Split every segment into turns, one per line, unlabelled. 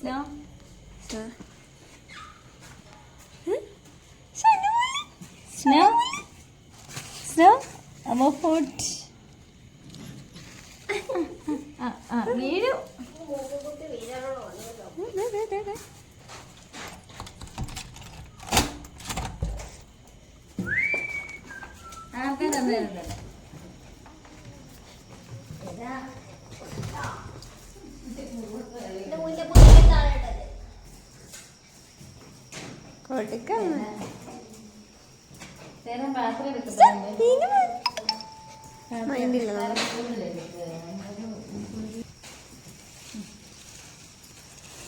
Snow snow snow അമ്മ food ആ ആ വീഴും. ആ, തരാം, തരാം, തരാം.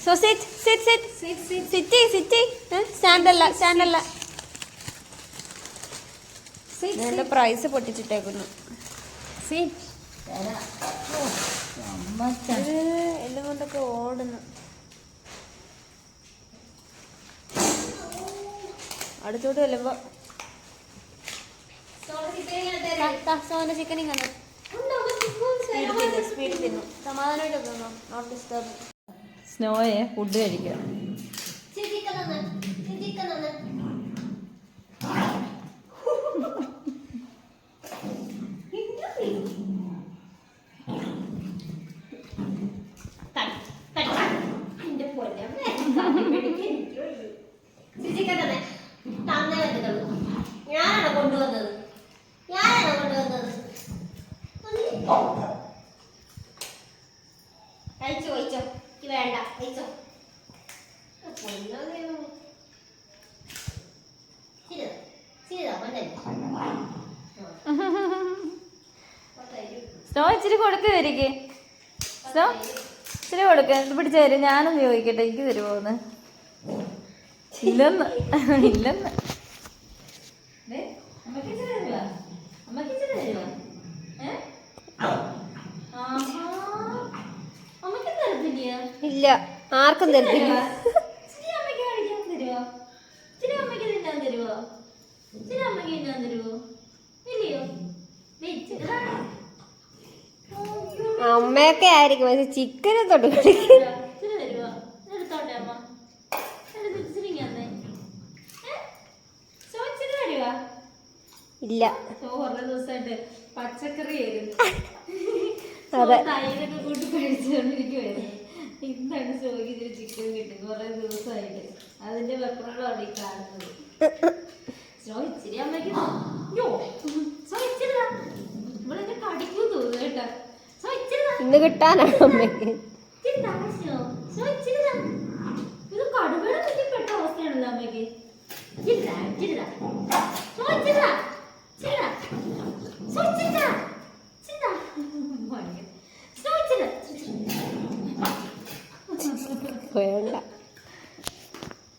So sit sit sit city സിറ്റി സ്റ്റാൻഡല്ല സ്റ്റാൻഡല്ല
Sit,
എന്റെ പ്രൈസ് പൊട്ടിച്ചിട്ടേക്കുന്നു. എന്തുകൊണ്ടൊക്കെ ഓടുന്നു. അടുത്തോട്ട് ചെല്ലുമ്പോ സോന ചിക്കനും കണ്ടു സ്പീഡിൽ തിന്നു സ്പീഡിൽ തിന്നു. സമാധാനമായിട്ട് തിന്നു നോട്ട് ഡിസ്റ്റർബ്
സ്നോയെ ഫുഡ് കഴിക്കാം.
കഴിച്ചോ കഴിച്ചോ. എനിക്ക് വേണ്ട കഴിച്ചോ.
സ്നോ ഇച്ചിരി കൊടുക്ക് തരിക്ക് സോ ഇച്ചിരി കൊടുക്ക്. ഇത് പിടിച്ച് തരും. ഞാനൊന്ന് ചോദിക്കട്ടെ. എനിക്ക് തരുമോന്ന് ഇല്ലെന്ന്. ഇല്ലെന്ന് ദേ, അമ്മയ്ക്ക് ഇച്ചിരി തരുവാ? അമ്മയ്ക്ക് ഇച്ചിരി തരുവാ? ഏ? ആഹാ. അമ്മയ്ക്ക് തരത്തില്ലയോ?
ഇല്ല ആർക്കും തരത്തില്ല
ഇച്ചിരി അമ്മയ്ക്ക് കഴിക്കാൻ തരുവോ? ഇച്ചിരി അമ്മയ്ക്ക് തിന്നാൻ തരുവോ? ഇച്ചിരി അമ്മയ്ക്ക് തിന്നാൻ തരുവോ? ഇല്ലയോ? ദേ, ആർക്കും തരത്തില്ല.
അമ്മയൊക്കെ ആയിരിക്കും പക്ഷെ ചിക്കനെ തൊട്ട്? ഇല്ല.
ദിവസമായിട്ട് പച്ചക്കറി
അതെ.
തൈരൊക്കെ കൂട്ടി കഴിച്ചുകൊണ്ടിരിക്കുവായിരുന്നു. ഇന്നാണ് ഇച്ചിരി ചിക്കൻ കിട്ടി കുറേ ദിവസമായിട്ട്. അതിന്റെ വെപ്രാളമാണ് ഈ കാണുന്നത്. സോ ഇച്ചിരി അമ്മയ്ക്ക് താ. ഇവളെന്നെ കടിക്കും തോന്നുന്നു കേട്ടാ. സോ
ഇന്ന് കിട്ടാനാണ് അമ്മയ്ക്ക്.
ഭയങ്കര.